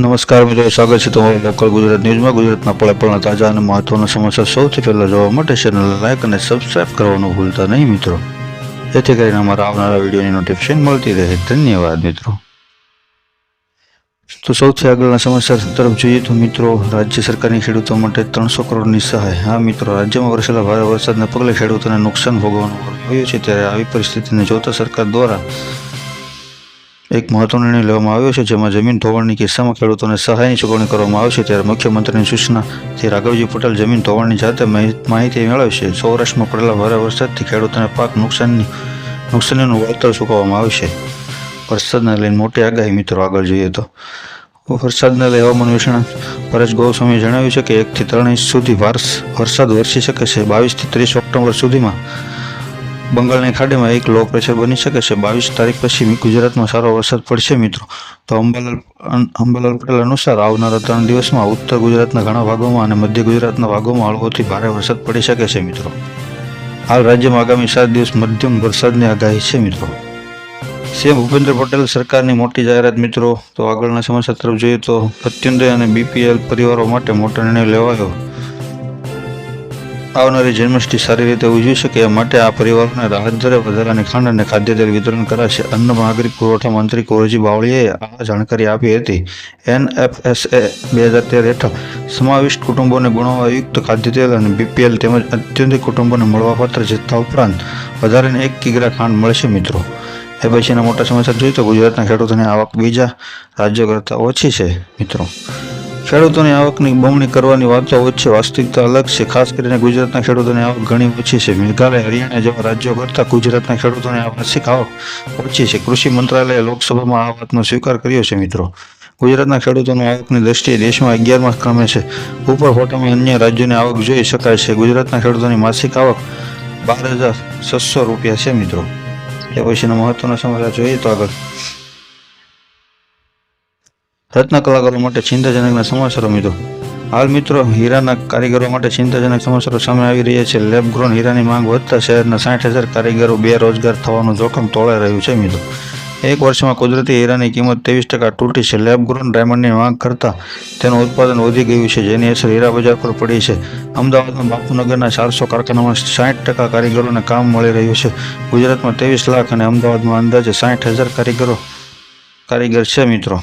નમસ્કાર મિત્રો, સ્વાગત છે તમારું લોકલ ગુજરાત ન્યૂઝમાં. ગુજરાતના પળે પળના તાજા અને મહત્વના સમાચાર સૌથી પહેલાં જોવા માટે ચેનલ લાઇક અને સબસ્ક્રાઇબ કરવાનું ભૂલતા નહીં મિત્રો. જેથી કરીને અમારા આવનારા વિડીયોની નોટિફિકેશન મળતી રહે. ધન્યવાદ મિત્રો. તો સૌથી આગળના સમાચાર તરફ જોઈએ તો મિત્રો, રાજ્ય સરકારની ખેડૂતો માટે ત્રણસો કરોડની સહાય. હા મિત્રો, રાજ્યમાં વરસેલા ભારે વરસાદને પગલે ખેડૂતોને નુકસાન ભોગવવાનું આવ્યું છે, ત્યારે આવી પરિસ્થિતિને જોતા સરકાર દ્વારા એક મહત્વનો નિર્ણય લેવામાં આવ્યો છે, જેમાં જમીન ધોવાણની કિસ્સામાં ખેડૂતોને સહાયની ચૂકવણી કરવામાં આવશે ત્યારે મુખ્યમંત્રીની સૂચનાથી રાઘવજી પટેલ જમીન ધોવાણની જાતે માહિ- માહિતી મેળવશે. સૌરાષ્ટ્રમાં પડેલા ભારે વરસાદથી ખેડૂતોને પાક નુકસાનની, નુકસાનીનું વળતર ચૂકવવામાં આવશે. વરસાદને લઈને મોટી આગાહી મિત્રો આગળ જોઈએ તો. વરસાદને લઈ હવામાન નિષ્ણાત પરેશ ગોસ્વામીએ જણાવ્યું છે કે એકથી ત્રણ ઇંચ સુધી વારસ, વરસાદ વરસી શકે છે. બાવીસથી ત્રીસ ઓક્ટોબર સુધીમાં બંગાળની ખાડીમાં એક લો પ્રેશર બની શકે છે. બાવીસ તારીખ પછી ગુજરાતમાં સારો વરસાદ પડશે મિત્રો. તો અંબાલાલ અંબાલાલ પટેલ અનુસાર આવનારા ત્રણ દિવસમાં ઉત્તર ગુજરાતના ઘણા ભાગોમાં અને મધ્ય ગુજરાતના ભાગોમાં હળવોથી ભારે વરસાદ પડી શકે છે મિત્રો. હાલ રાજ્યમાં આગામી સાત દિવસ મધ્યમ વરસાદની આગાહી છે મિત્રો. સીએમ ભૂપેન્દ્ર પટેલ સરકારની મોટી જાહેરાત મિત્રો. તો આગળના સમાચાર તરફ જોઈએ તો અત્યંદય અને બીપીએલ પરિવારો માટે મોટો નિર્ણય લેવાયો. આવનારી જન્માષ્ટમી સારી રીતે ઉજવી શકે એ માટે આ પરિવારોને રાહત વધારાની ખાંડ અને ખાદ્ય તેલ વિતરણ કરાશે. અન્ન નાગરિક પુરવઠા મંત્રી કુંવરજી બાવળીએ આ જાણકારી આપી હતી. એનએફએસએ બે હજાર તેર હેઠળ સમાવિષ્ટ કુટુંબોને ગુણવત્તાયુક્ત ખાદ્ય તેલ અને બીપીએલ તેમજ અત્યંતિક કુટુંબોને મળવાપાત્ર જથ્થા ઉપરાંત વધારીને એક કિગ્રા ખાંડ મળશે મિત્રો. એ પછીના મોટા સમાચાર જોઈએ તો ગુજરાતના ખેડૂતોની આવક બીજા રાજ્યો કરતાં ઓછી છે મિત્રો. ખેડૂતોની આવકની બમણી કરવાની વાતો વચ્ચે વાસ્તવિકતા અલગ છે. ખાસ કરીને ગુજરાતના ખેડૂતોની આવક ઘણી ઓછી છે. મેઘાલય, હરિયાણા જેવા રાજ્યો કરતાં ગુજરાતના ખેડૂતોની વાર્ષિક આવક ઓછી છે. કૃષિ મંત્રાલયે લોકસભામાં આ વાતનો સ્વીકાર કર્યો છે, મિત્રો. ગુજરાતના ખેડૂતોની આવકની દ્રષ્ટિએ દેશમાં અગિયારમાં ક્રમે છે. ઉપર ફોટામાં અન્ય રાજ્યોની આવક જોઈ શકાય છે. ગુજરાતના ખેડૂતોની માસિક આવક બાર હજાર છસો રૂપિયા છે, મિત્રો. એ પછીના મહત્વના સમાચાર જોઈએ તો આગળ. રત્ન કલાકારો માટે ચિંતાજનકના સમાચારો મિત્રો. હાલ મિત્રો, હીરાના કારીગરો માટે ચિંતાજનક સમાચારો સામે આવી રહ્યા છે. લેબ ગ્રોન હીરાની માંગ વધતા શહેરના સાઠ હજાર કારીગરો બેરોજગાર થવાનું જોખમ તોળાઈ રહ્યું છે મિત્રો. એક વર્ષમાં કુદરતી હીરાની કિંમત ત્રેવીસ ટકા તૂટી છે. લેબ ગ્રોન ડાયમંડની માંગ કરતાં તેનું ઉત્પાદન વધી ગયું છે, જેની અસર હીરા બજાર પર પડી છે. અમદાવાદમાં બાપુનગરના ચારસો કારખાનામાં સાઠ ટકા કારીગરોને કામ મળી રહ્યું છે. ગુજરાતમાં ત્રેવીસ લાખ અને અમદાવાદમાં અંદાજે સાઠ હજાર કારીગરો કારીગર છે મિત્રો.